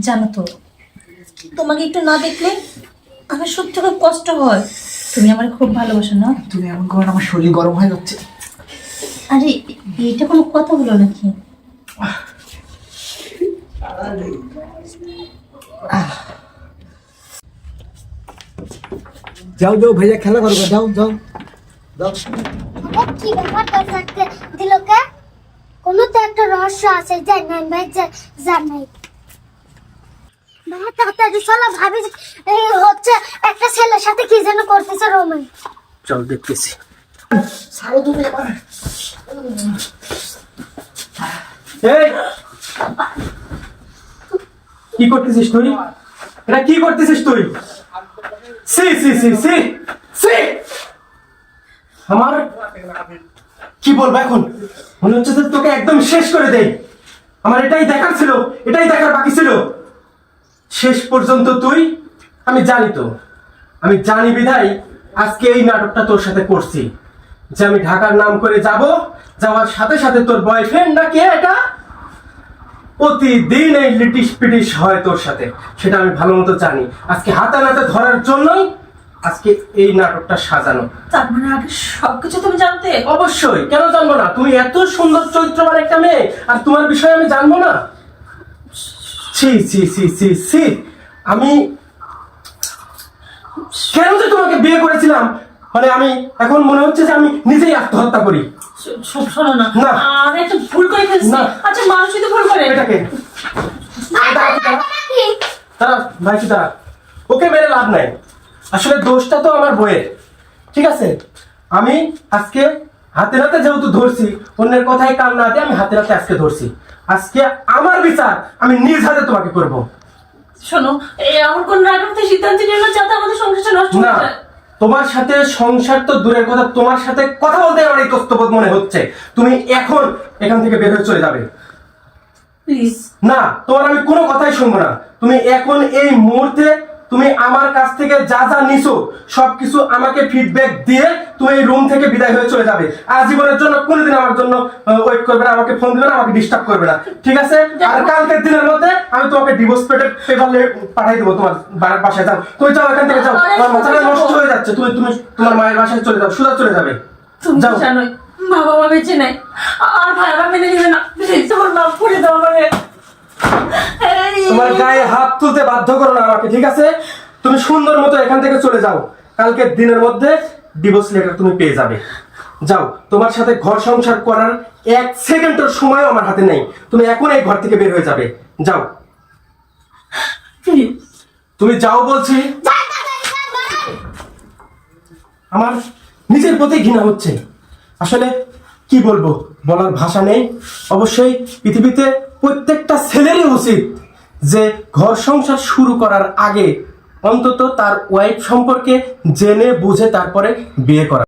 জানো তো তোমাকে একটু না দেখলে আমার সত্যি খুব কষ্ট হয়। তুমি আমার খুব ভালোবাসো না? তুমি এমন করো আমার শরীর গরম হয়ে যাচ্ছে। আরে এটা কোনো কথা হলো নাকি? যাও যাও ভাইয়া খেলা করবে যাও যাও যাও। কি ব্যাপার তোর সাথে? দিল কে? কোনো তো একটা রহস্য আছে যাই নাই ভাই যা- জানাই ভাই তাড়াতাড়ি চলো ভাবি এই হচ্ছে একটা ছেলের সাথে কি যেন করতেছে রোমান চল দেখতেছি। ছাড়ো তুমি এই! কি করতেছিস তুই? এটা কি করতেছিস তুই? সি সি সি সি সি আমার কি বলব এখন? মনে হচ্ছে তোকে একদম শেষ করে দেই। আমার এটাই দেখার ছিল এটাই দেখার বাকি ছিল। শেষ পর্যন্ত তুই? আমি জানি তো। আমি জানি বিধাই আজকে এই নাটকটা তোর সাথে করছি। যে আমি ঢাকার নাম করে যাব যাওয়ার সাথে সাথে তোর বয়ফ্রেন্ড না কে এটা? প্রতিদিন এই লিটিস পিটিস হয় তোর সাথে সেটা আমি ভালো মতো জানি। আজকে হাতে নাতে ধরার জন্যই আজকে এই নাটকটা সাজানো। তার মানে আগে সবকিছু তুমি জানতে? অবশ্যই। কেন জানব না? তুমি এত সুন্দর চরিত্রবান একটা মেয়ে আর তোমার বিষয়ে আমি জানব না? ছি ছি ছি ছি ছি। আমি কেন যে তোমাকে বিয়ে করেছিলাম? মানে আমি এখন মনে হচ্ছে যে আমি নিজেই আত্মহত্যা করি। শো- শো- শোনো না। না। আমি একটা ভুল করে ফেলছি। আচ্ছা মানুষই তো ভুল করে। এটাকে। ভাই ভাই ভাই, তারা ভাই কি তারা ওকে মেরে লাভ নাই। আসলে দোষটা তো আমার বইয়ের। ঠিক আছে? আমি আজকে হাতে নাতে যেহেতু ধরছি অন্যের কথায় কান না দিয়ে আমি হাতে নাতে আজকে ধরছি। আজকে আমার বিচার আমি নিজ হাতে তোমাকে করব। শোনো এই এমন কোন রাগতে সিদ্ধান্ত নিও না যাতে আমাদের সংসারটা নষ্ট না হয়ে যায়। তোমার সাথে সংসার তো দূরের কথা তোমার সাথে কথা বলতে আমার এই তস্তবোধ মনে হচ্ছে। তুমি এখন এখান থেকে বের হয়ে চলে যাবে। প্লিজ না তোমার আমি কোনো কথাই শুনব না। তুমি এখন এই মুহূর্তে তুমি আমার কাছ থেকে যা যা নিছো সবকিছু আমাকে ফিডব্যাক দিয়ে তুমি এই রুম থেকে বিদায় হয়ে চলে যাবে। আজীবনের জন্য কোনোদিন আমার জন্য ওয়েট করবে না আমাকে ফোন দিবে না আমাকে ডিস্টার্ব করবে না। ঠিক আছে? আর কালকের দিনের মধ্যে আমি তোমাকে ডিভোর্স পেপার পেপার পাঠিয়ে দেবো তোমার বা- বাসায় যাও। তুমি যাও এখান থেকে যাও। আমার মাথাটা নষ্ট হয়ে যাচ্ছে তুমি তুমি তোমার মায়ের বাসায় চলে যাও সুদা চলে যাবে। তুমি যাও। জানোই বাবা মা বেঁচে নাই। আর ভাই আমার মেনে নেবে না। প্লিজ তোমার মাফ করে দাও আমাকে তোমার গায়ে হাত তুলতে বাধ্য করো না আমাকে, ঠিক আছে? তুমি সুন্দর মতো এখান থেকে চলে যাও। কালকে দিনের মধ্যে ডিভোর্স লেটার তুমি পেয়ে যাবে। যাও, তোমার সাথে ঘর সংসার করার এক সেকেন্ডের সময় আমার হাতে নেই। তুমি এখন এই ঘর থেকে বের হয়ে যাবে। যাও। তুমি যাও বলছি। আমার নিজের প্রতি ঘৃণা হচ্ছে। আসলে কি বলব? বলার ভাষা নেই। অবশ্যই পৃথিবীতে প্রত্যেকটা ছেলেরই উচিত যে ঘর সংসার শুরু করার আগে অন্তত তার ওয়াইফ সম্পর্কে জেনে বুঝে তারপরে বিয়ে করা।